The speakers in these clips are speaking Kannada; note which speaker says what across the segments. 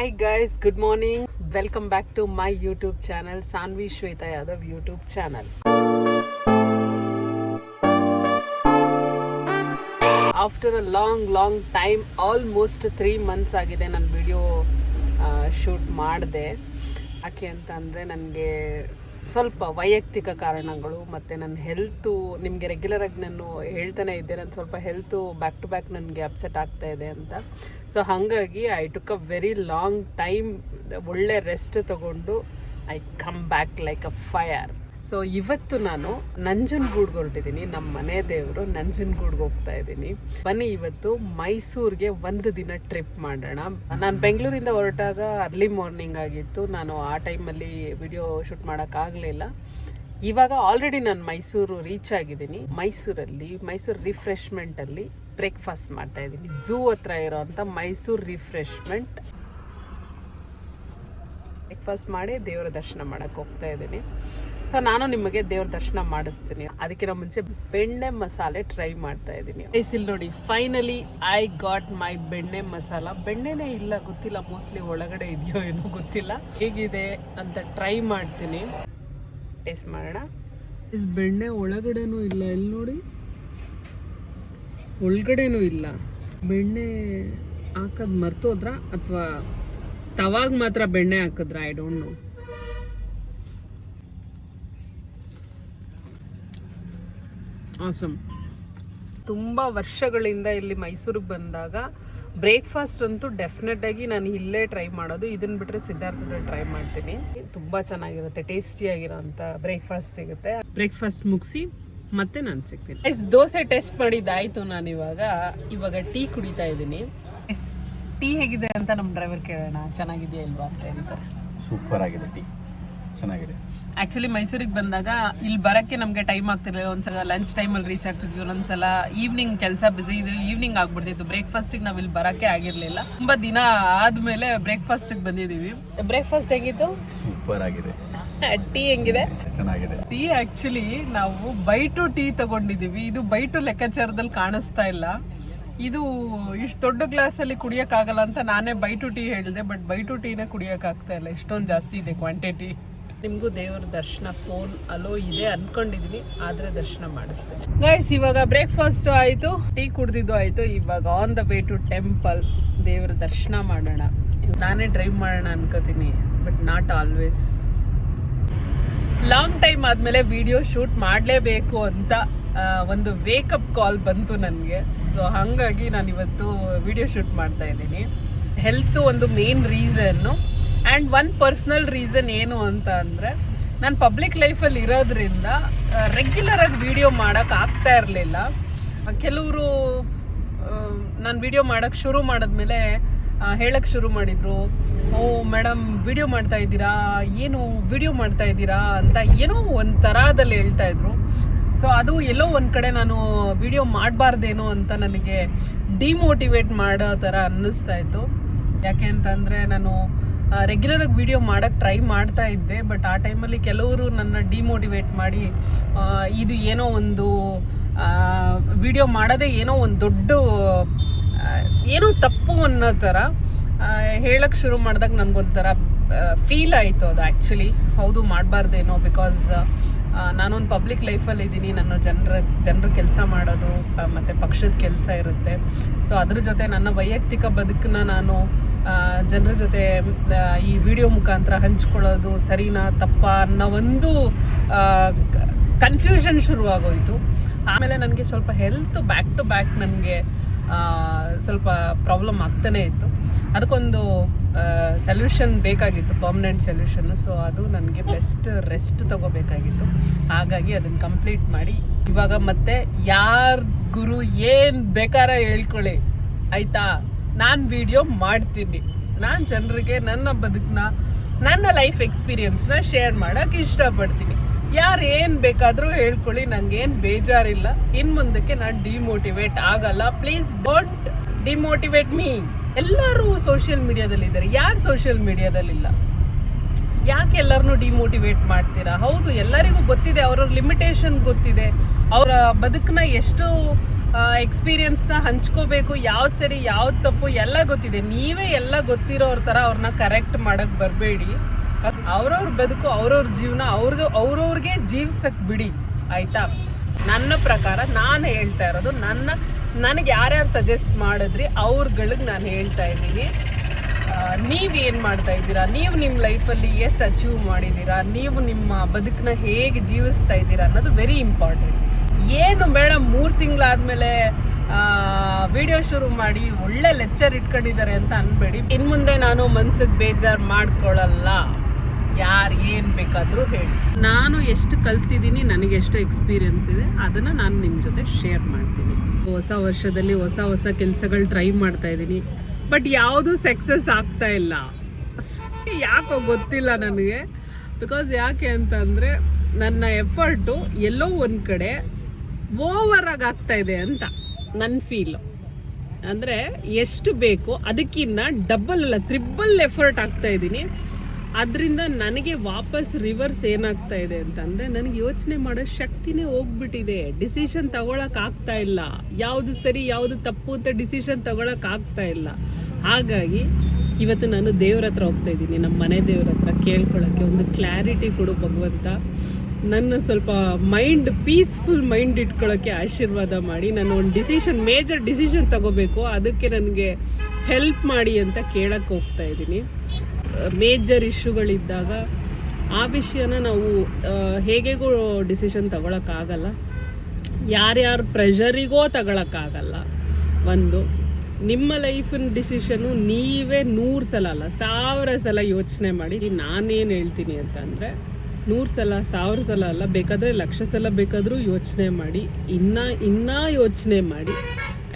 Speaker 1: Hi guys good morning welcome back to my YouTube channel Saanvi Shweta Yadav YouTube channel after a long long time almost three months ಆಗಿದೆ ನಾನು ವಿಡಿಯೋ ಶೂಟ್ ಮಾಡಿದೆ. ಯಾಕೆ ಅಂತ ಅಂದರೆ ನನಗೆ ಸ್ವಲ್ಪ ವೈಯಕ್ತಿಕ ಕಾರಣಗಳು ಮತ್ತು ನನ್ನ ಹೆಲ್ತು ನಿಮಗೆ ರೆಗ್ಯುಲರಾಗಿ ನಾನು ಹೇಳ್ತಾನೆ ಇದ್ದೆ ನಾನು ಸ್ವಲ್ಪ ಹೆಲ್ತು ಬ್ಯಾಕ್ ಟು ಬ್ಯಾಕ್ ನನಗೆ ಅಪ್ಸೆಟ್ ಆಗ್ತಾ ಇದೆ ಅಂತ. ಸೊ ಹಾಗಾಗಿ I took a very long time ಒಳ್ಳೆ ರೆಸ್ಟ್ ತಗೊಂಡು I come back like a fire so ಇವತ್ತು ನಾನು ನಂಜನಗೂಡ್ಗೆ ಹೊರಟಿದ್ದೀನಿ. ನಮ್ಮ ಮನೆ ದೇವರು ನಂಜನಗೂಡ್ಗೆ ಹೋಗ್ತಾ ಇದ್ದೀನಿ. ಬನ್ನಿ ಇವತ್ತು ಮೈಸೂರಿಗೆ ಒಂದು ದಿನ ಟ್ರಿಪ್ ಮಾಡೋಣ. ನಾನು ಬೆಂಗಳೂರಿಂದ ಹೊರಟಾಗ ಅರ್ಲಿ ಮಾರ್ನಿಂಗ್ ಆಗಿತ್ತು. ನಾನು ಆ ಟೈಮಲ್ಲಿ ವಿಡಿಯೋ ಶೂಟ್ ಮಾಡೋಕ್ಕಾಗಲಿಲ್ಲ ಇವಾಗ ಆಲ್ರೆಡಿ ನಾನು ಮೈಸೂರು ರೀಚ್ ಆಗಿದ್ದೀನಿ. ಮೈಸೂರಲ್ಲಿ, ಮೈಸೂರು ರಿಫ್ರೆಶ್ಮೆಂಟಲ್ಲಿ ಬ್ರೇಕ್ಫಾಸ್ಟ್ ಮಾಡ್ತಾ ಇದ್ದೀನಿ. ಝೂ ಹತ್ರ ಇರೋವಂಥ ಮೈಸೂರು ರಿಫ್ರೆಶ್ಮೆಂಟ್. ಬ್ರೇಕ್ಫಾಸ್ಟ್ ಮಾಡಿ ದೇವರ ದರ್ಶನ ಮಾಡೋಕ್ಕೆ ಹೋಗ್ತಾ ಇದ್ದೀನಿ. ಸೊ ನಾನು ನಿಮಗೆ ದೇವ್ರ ದರ್ಶನ ಮಾಡಿಸ್ತೀನಿ. ಅದಕ್ಕಿಂತ ಮುಂಚೆ ಬೆಣ್ಣೆ ಮಸಾಲೆ ಟ್ರೈ ಮಾಡ್ತಾ ಇದ್ದೀನಿ. ಇಲ್ಲಿ ನೋಡಿ ಫೈನಲಿ ಐ ಗಾಟ್ ಮೈ ಬೆಣ್ಣೆ ಮಸಾಲ. ಬೆಣ್ಣೆನೇ ಇಲ್ಲ, ಗೊತ್ತಿಲ್ಲ ಮೋಸ್ಟ್ಲಿ ಒಳಗಡೆ ಇದೆಯೋ ಏನೋ ಗೊತ್ತಿಲ್ಲ. ಹೇಗಿದೆ ಅಂತ ಟ್ರೈ ಮಾಡ್ತೀನಿ. ಟೇಸ್ಟ್ ಮಾಡೋಣ. ಇಸ್ ಬೆಣ್ಣೆ ಒಳಗಡೆನೂ ಇಲ್ಲ ಇಲ್ಲಿ ನೋಡಿ? ಒಳಗಡೆನೂ ಇಲ್ಲ. ಬೆಣ್ಣೆ ಹಾಕೋದು ಮರ್ತೋದ್ರ ಅಥವಾ ತವಾಗ ಮಾತ್ರ ಬೆಣ್ಣೆ ಹಾಕಿದ್ರ? ಐ ಡೋಂಟ್ ನೋ ಆಸಮ್ ತುಂಬ ವರ್ಷಗಳಿಂದ ಇಲ್ಲಿ ಮೈಸೂರಿಗೆ ಬಂದಾಗ ಬ್ರೇಕ್ಫಾಸ್ಟ್ ಅಂತೂ ಡೆಫಿನೆಟ್ ಆಗಿ ನಾನು ಇಲ್ಲೇ ಟ್ರೈ ಮಾಡೋದು. ಇದನ್ನ ಬಿಟ್ಟರೆ ಸಿದ್ಧಾರ್ಥದಲ್ಲಿ ಟ್ರೈ ಮಾಡ್ತೀನಿ. ತುಂಬ ಚೆನ್ನಾಗಿರುತ್ತೆ ಟೇಸ್ಟಿಯಾಗಿರೋಂಥ ಬ್ರೇಕ್ಫಾಸ್ಟ್ ಸಿಗುತ್ತೆ. ಬ್ರೇಕ್ಫಾಸ್ಟ್ ಮುಗಿಸಿ ಮತ್ತೆ ನಾನು ಸಿಗ್ತೀನಿ. ಎಸ್ ದೋಸೆ ಟೆಸ್ಟ್ ಮಾಡಿದ್ದಾಯ್ತು ನಾನು ಇವಾಗ. ಇವಾಗ ಟೀ ಕುಡಿತಾ ಇದ್ದೀನಿ. ಎಸ್ ಟೀ ಹೇಗಿದೆ ಅಂತ ನಮ್ಮ ಡ್ರೈವರ್ ಕೇಳೋಣ. ಚೆನ್ನಾಗಿದೆಯಾ ಇಲ್ವಾ ಅಂತ ಹೇಳ್ತಾರೆ
Speaker 2: ಸೂಪರ್ ಆಗಿದೆ ಟೀ. ಚೆನ್ನಾಗಿದೆ.
Speaker 1: ಆಕ್ಚುಲಿ ಮೈಸೂರಿಗೆ ಬಂದಾಗ ಇಲ್ಲಿ ಬರೋಕ್ಕೆ ನಮಗೆ ಟೈಮ್ ಆಗ್ತಿರಲಿಲ್ಲ. ಒಂದ್ಸಲ ಲಂಚ್ ಟೈಮಲ್ಲಿ ರೀಚ್ ಆಗ್ತಿದ್ವಿ. ಒಂದೊಂದ್ಸಲ ಈವ್ನಿಂಗ್ ಕೆಲಸ ಬಿಸಿ ಇದು ಈವ್ನಿಂಗ್ ಆಗ್ಬಿಡ್ತಿತ್ತು. ಬ್ರೇಕ್ಫಾಸ್ಟಿಗೆ ನಾವು ಇಲ್ಲಿ ಬರೋಕ್ಕೆ ಆಗಿರಲಿಲ್ಲ. ತುಂಬ ದಿನ ಆದ್ಮೇಲೆ ಬ್ರೇಕ್ಫಾಸ್ಟಿಗೆ ಬಂದಿದ್ದೀವಿ ಬ್ರೇಕ್ಫಾಸ್ಟ್ ಹೆಂಗಿತ್ತು?
Speaker 2: ಸೂಪರ್ ಆಗಿದೆ.
Speaker 1: ಟೀ ಹೆಂಗಿದೆ?
Speaker 2: ಚೆನ್ನಾಗಿದೆ.
Speaker 1: ಟೀ ಆಕ್ಚುಲಿ ನಾವು ಬೈ ಟು ಟೀ ತಗೊಂಡಿದ್ದೀವಿ ಇದು ಬೈ ಟು ಲೆಕ್ಕಾಚಾರದಲ್ಲಿ ಕಾಣಿಸ್ತಾ ಇಲ್ಲ. ಇದು ಇಷ್ಟು ದೊಡ್ಡ ಗ್ಲಾಸಲ್ಲಿ ಕುಡಿಯೋಕ್ಕಾಗಲ್ಲ ಅಂತ ನಾನೇ ಬೈ ಟು ಟೀ ಹೇಳಿದೆ ಬಟ್ ಬೈ ಟು ಟೀನೇ ಕುಡಿಯೋಕ್ಕಾಗ್ತಾ ಇಲ್ಲ. ಇಷ್ಟೊಂದು ಜಾಸ್ತಿ ಇದೆ ಕ್ವಾಂಟಿಟಿ ನಿಮಗೂ ದೇವರ ದರ್ಶನ ಫೋನ್ ಅಲೋ ಇದೆ ಅನ್ಕೊಂಡಿದೀನಿ, ಆದ್ರೆ ದರ್ಶನ ಮಾಡಿಸ್ತೇನೆ. ಗೈಸ್ ಇವಾಗ ಬ್ರೇಕ್ಫಾಸ್ಟ್ ಆಯಿತು ಟೀ ಕುಡ್ದಿದ್ದು ಆಯಿತು. ಇವಾಗ on the way to temple ದೇವರ ದರ್ಶನ ಮಾಡೋಣ. ನಾನೇ ಡ್ರೈವ್ ಮಾಡೋಣ ಅನ್ಕೋತೀನಿ but not always long time ಆದಮೇಲೆ ವಿಡಿಯೋ ಶೂಟ್ ಮಾಡಲೇಬೇಕು ಅಂತ ಒಂದು ವೇಕಪ್ ಕಾಲ್ ಬಂತು ನನಗೆ. ಸೊ ಹಾಗಾಗಿ ನಾನು ಇವತ್ತು ವಿಡಿಯೋ ಶೂಟ್ ಮಾಡ್ತಾ ಇದ್ದೀನಿ. ಹೆಲ್ತ್ ಒಂದು main reason and one personal reason ಏನು ಅಂತ ಅಂದರೆ, ನಾನು ಪಬ್ಲಿಕ್ ಲೈಫಲ್ಲಿ ಇರೋದ್ರಿಂದ ರೆಗ್ಯುಲರಾಗಿ ವೀಡಿಯೋ ಮಾಡೋಕೆ ಆಗ್ತಾ ಇರಲಿಲ್ಲ. ಕೆಲವರು ನಾನು ವೀಡಿಯೋ ಮಾಡೋಕ್ಕೆ ಶುರು ಮಾಡಿದ್ಮೇಲೆ ಹೇಳಕ್ಕೆ ಶುರು ಮಾಡಿದರು. ಓ ಮೇಡಮ್ ವಿಡಿಯೋ ಮಾಡ್ತಾ ಇದ್ದೀರಾ? ಏನು ವಿಡಿಯೋ ಮಾಡ್ತಾ ಇದ್ದೀರಾ ಅಂತ ಏನೋ ಒಂದು ಥರದಲ್ಲಿ ಹೇಳ್ತಾ ಇದ್ರು. ಸೊ ಅದು ಎಲ್ಲೋ ಒಂದು ಕಡೆ ನಾನು ವಿಡಿಯೋ ಮಾಡಬಾರ್ದೇನೋ ಅಂತ ನನಗೆ ಡಿಮೋಟಿವೇಟ್ ಮಾಡೋ ಥರ ಅನ್ನಿಸ್ತಾ ಇತ್ತು. ಯಾಕೆ ಅಂತಂದರೆ ನಾನು ರೆಗ್ಯುಲರಾಗಿ ವಿಡಿಯೋ ಮಾಡೋಕ್ಕೆ ಟ್ರೈ ಮಾಡ್ತಾ ಇದ್ದೆ ಬಟ್ ಆ ಟೈಮಲ್ಲಿ ಕೆಲವರು ನನ್ನ ಡಿಮೋಟಿವೇಟ್ ಮಾಡಿ ಇದು ಏನೋ ಒಂದು ವಿಡಿಯೋ ಮಾಡೋದೇ ಏನೋ ಒಂದು ದೊಡ್ಡ ಏನೋ ತಪ್ಪು ಅನ್ನೋ ಥರ ಹೇಳಕ್ಕೆ ಶುರು ಮಾಡಿದಾಗ ನನಗೊಂಥರ ಫೀಲ್ ಆಯಿತು ಅದು ಆ್ಯಕ್ಚುಲಿ ಹೌದು, ಮಾಡಬಾರ್ದೇನೋ ಬಿಕಾಸ್ ನಾನೊಂದು ಪಬ್ಲಿಕ್ ಲೈಫಲ್ಲಿ ಇದ್ದೀನಿ, ನನ್ನ ಜನರ ಜನರ ಕೆಲಸ ಮಾಡೋದು ಮತ್ತು ಪಕ್ಷದ ಕೆಲಸ ಇರುತ್ತೆ. ಸೊ ಅದ್ರ ಜೊತೆ ನನ್ನ ವೈಯಕ್ತಿಕ ಬದುಕನ್ನ ನಾನು ಜನರ ಜೊತೆ ಈ ವಿಡಿಯೋ ಮುಖಾಂತರ ಹಂಚ್ಕೊಳ್ಳೋದು ಸರಿನಾ ತಪ್ಪ ಅನ್ನೋ ಒಂದು ಕನ್ಫ್ಯೂಷನ್ ಶುರುವಾಗೋಯ್ತು. ಆಮೇಲೆ ನನಗೆ ಸ್ವಲ್ಪ ಹೆಲ್ತ್ ಬ್ಯಾಕ್ ಟು ಬ್ಯಾಕ್ ನನಗೆ ಸ್ವಲ್ಪ ಪ್ರಾಬ್ಲಮ್ ಆಗ್ತಾನೆ ಇತ್ತು. ಅದಕ್ಕೊಂದು ಸೊಲ್ಯೂಷನ್ ಬೇಕಾಗಿತ್ತು ಪರ್ಮನೆಂಟ್ ಸೊಲ್ಯೂಷನ್ ಸೊ ಅದು ನನಗೆ ಬೆಸ್ಟ್ ರೆಸ್ಟ್ ತಗೋಬೇಕಾಗಿತ್ತು. ಹಾಗಾಗಿ ಅದನ್ನು ಕಂಪ್ಲೀಟ್ ಮಾಡಿ, ಇವಾಗ ಮತ್ತೆ ಯಾರ ಗುರು ಏನು ಬೇಕಾರ ಹೇಳ್ಕೊಳ್ಳಿ. ಆಯ್ತಾ? ನಾನು ವಿಡಿಯೋ ಮಾಡ್ತೀನಿ. ನಾನು ಜನರಿಗೆ, ನನ್ನ ಬದುಕನ್ನ ನನ್ನ ಲೈಫ್ ಎಕ್ಸ್ಪೀರಿಯನ್ಸ್ನ ಶೇರ್ ಮಾಡೋಕೆ ಇಷ್ಟಪಡ್ತೀನಿ. ಯಾರು ಏನು ಬೇಕಾದರೂ ಹೇಳ್ಕೊಳ್ಳಿ, ನಂಗೇನು ಬೇಜಾರಿಲ್ಲ. ಇನ್ನು ಮುಂದಕ್ಕೆ ನಾನು ಡಿಮೋಟಿವೇಟ್ ಆಗಲ್ಲ. ಪ್ಲೀಸ್ ಡೋಂಟ್ ಡಿಮೋಟಿವೇಟ್ ಮೀ ಎಲ್ಲರೂ ಸೋಷಿಯಲ್ ಮೀಡಿಯಾದಲ್ಲಿದ್ದಾರೆ ಯಾರು ಸೋಷಿಯಲ್ ಮೀಡಿಯಾದಲ್ಲಿಲ್ಲ ಯಾಕೆ ಎಲ್ಲರನ್ನೂ ಡಿಮೋಟಿವೇಟ್ ಮಾಡ್ತೀರಾ? ಹೌದು, ಎಲ್ಲರಿಗೂ ಗೊತ್ತಿದೆ, ಅವ್ರವ್ರ ಲಿಮಿಟೇಷನ್ ಗೊತ್ತಿದೆ. ಅವರ ಬದುಕನ್ನ ಎಷ್ಟು ಎಕ್ಸ್ಪೀರಿಯನ್ಸ್ನ ಹಂಚ್ಕೋಬೇಕು, ಯಾವ್ದು ಸರಿ, ಯಾವ್ದು ತಪ್ಪು, ಎಲ್ಲ ಗೊತ್ತಿದೆ. ನೀವೇ ಎಲ್ಲ ಗೊತ್ತಿರೋರ್ ಥರ ಅವ್ರನ್ನ ಕರೆಕ್ಟ್ ಮಾಡೋಕ್ಕೆ ಬರಬೇಡಿ. ಅವ್ರವ್ರ ಬದುಕು, ಅವ್ರವ್ರ ಜೀವನ, ಅವ್ರಿಗೆ, ಅವ್ರವ್ರಿಗೆ ಜೀವಿಸಕ್ಕೆ ಬಿಡಿ, ಆಯಿತಾ? ನನ್ನ ಪ್ರಕಾರ ನಾನು ಹೇಳ್ತಾ ಇರೋದು, ನನ್ನ, ನನಗೆ ಯಾರ್ಯಾರು ಸಜೆಸ್ಟ್ ಮಾಡಿದ್ರಿ, ಅವ್ರಗಳಿಗೆ ನಾನು ಹೇಳ್ತಾ ಇದ್ದೀನಿ. ನೀವು ಏನು ಮಾಡ್ತಾ ಇದ್ದೀರಾ? ನೀವು ನಿಮ್ಮ ಲೈಫಲ್ಲಿ ಎಷ್ಟು ಅಚೀವ್ ಮಾಡಿದ್ದೀರಾ? ನೀವು ನಿಮ್ಮ ಬದುಕನ್ನ ಹೇಗೆ ಜೀವಿಸ್ತಾ ಇದ್ದೀರಾ ಅನ್ನೋದು ವೆರಿ ಇಂಪಾರ್ಟೆಂಟ್ ಏನು ಬೇಡ ಮೂರು ತಿಂಗಳಾದ್ಮೇಲೆ ವಿಡಿಯೋ ಶುರು ಮಾಡಿ ಒಳ್ಳೆ ಲೆಕ್ಚರ್ ಇಟ್ಕೊಂಡಿದ್ದಾರೆ ಅಂತ ಅನ್ಬೇಡಿ. ಇನ್ನು ಮುಂದೆ ನಾನು ಮನ್ಸಿಗೆ ಬೇಜಾರು ಮಾಡ್ಕೊಳ್ಳಲ್ಲ ಯಾರು ಏನು ಬೇಕಾದರೂ ಹೇಳಿ. ನಾನು ಎಷ್ಟು ಕಲ್ತಿದ್ದೀನಿ, ನನಗೆ ಎಷ್ಟು ಎಕ್ಸ್ಪೀರಿಯನ್ಸ್ ಇದೆ, ಅದನ್ನು ನಾನು ನಿಮ್ಮ ಜೊತೆ ಶೇರ್ ಮಾಡ್ತೀನಿ. ಹೊಸ ವರ್ಷದಲ್ಲಿ ಹೊಸ ಹೊಸ ಕೆಲಸಗಳು ಟ್ರೈ ಮಾಡ್ತಾ ಇದ್ದೀನಿ. ಬಟ್ ಯಾವುದೂ ಸಕ್ಸಸ್ ಆಗ್ತಾ ಇಲ್ಲ. ಯಾಕೋ ಗೊತ್ತಿಲ್ಲ ನನಗೆ. ಬಿಕಾಸ್ ಯಾಕೆ ಅಂತಂದರೆ, ನನ್ನ ಎಫರ್ಟು ಎಲ್ಲೋ ಒಂದು ಕಡೆ ಓವರ್ ಆಗಿ ಆಗ್ತಾ ಇದೆ ಅಂತ ನನ್ನ ಫೀಲು ಅಂದರೆ ಎಷ್ಟು ಬೇಕೋ ಅದಕ್ಕಿನ್ನ ಡಬಲ್ ಅಲ್ಲ ತ್ರಿಬಲ್ ಎಫರ್ಟ್ ಆಗ್ತಾ ಇದ್ದೀನಿ. ಅದರಿಂದ ನನಗೆ ವಾಪಸ್ ರಿವರ್ಸ್ ಏನಾಗ್ತಾ ಇದೆ ಅಂತಂದರೆ ನನಗೆ ಯೋಚನೆ ಮಾಡೋ ಶಕ್ತಿನೇ ಹೋಗ್ಬಿಟ್ಟಿದೆ. ಡಿಸಿಷನ್ ತಗೊಳಕ್ ಆಗ್ತಾ ಇಲ್ಲ. ಯಾವುದು ಸರಿ, ಯಾವುದು ತಪ್ಪು ಅಂತ ಡಿಸಿಷನ್ ತಗೊಳಕ್ ಆಗ್ತಾ ಇಲ್ಲ. ಹಾಗಾಗಿ ಇವತ್ತು ನಾನು ದೇವ್ರ ಹತ್ರ ಹೋಗ್ತಾ ಇದ್ದೀನಿ. ನಮ್ಮ ಮನೆ ದೇವ್ರ ಹತ್ರ ಕೇಳ್ಕೊಳ್ಳೋಕ್ಕೆ ಒಂದು ಕ್ಲಾರಿಟಿ ಕೊಡು ಭಗವಂತ. ನನ್ನ ಸ್ವಲ್ಪ ಮೈಂಡ್ ಪೀಸ್ಫುಲ್ ಮೈಂಡ್ ಇಟ್ಕೊಳ್ಳೋಕ್ಕೆ ಆಶೀರ್ವಾದ ಮಾಡಿ, ನಾನು ಒಂದು ಡಿಸಿಷನ್ ಮೇಜರ್ ಡಿಸಿಷನ್ ತಗೋಬೇಕು. ಅದಕ್ಕೆ ನನಗೆ ಹೆಲ್ಪ್ ಮಾಡಿ ಅಂತ ಕೇಳಕ್ಕೆ ಹೋಗ್ತಾ ಇದ್ದೀನಿ. ಮೇಜರ್ ಇಶ್ಯೂಗಳಿದ್ದಾಗ ಆ ವಿಷಯನ ನಾವು ಹೇಗೆಗೂ ಡಿಸಿಷನ್ ತಗೊಳಕ್ಕಾಗಲ್ಲ ಯಾರ್ಯಾರ ಪ್ರೆಷರಿಗೋ ತಗೊಳಕ್ಕಾಗಲ್ಲ ಒಂದು, ನಿಮ್ಮ ಲೈಫಿನ ಡಿಸಿಷನು ನೀವೇ ನೂರು ಸಲ ಅಲ್ಲ, ಸಾವಿರ ಸಲ ಯೋಚನೆ ಮಾಡಿ, ನಾನೇನು ಹೇಳ್ತೀನಿ ಅಂತಂದರೆ ನೂರು ಸಲ, ಸಾವಿರ ಸಲ ಅಲ್ಲ, ಬೇಕಾದರೆ ಲಕ್ಷ ಸಲ ಬೇಕಾದರೂ ಯೋಚನೆ ಮಾಡಿ, ಇನ್ನೂ ಇನ್ನೂ ಯೋಚನೆ ಮಾಡಿ.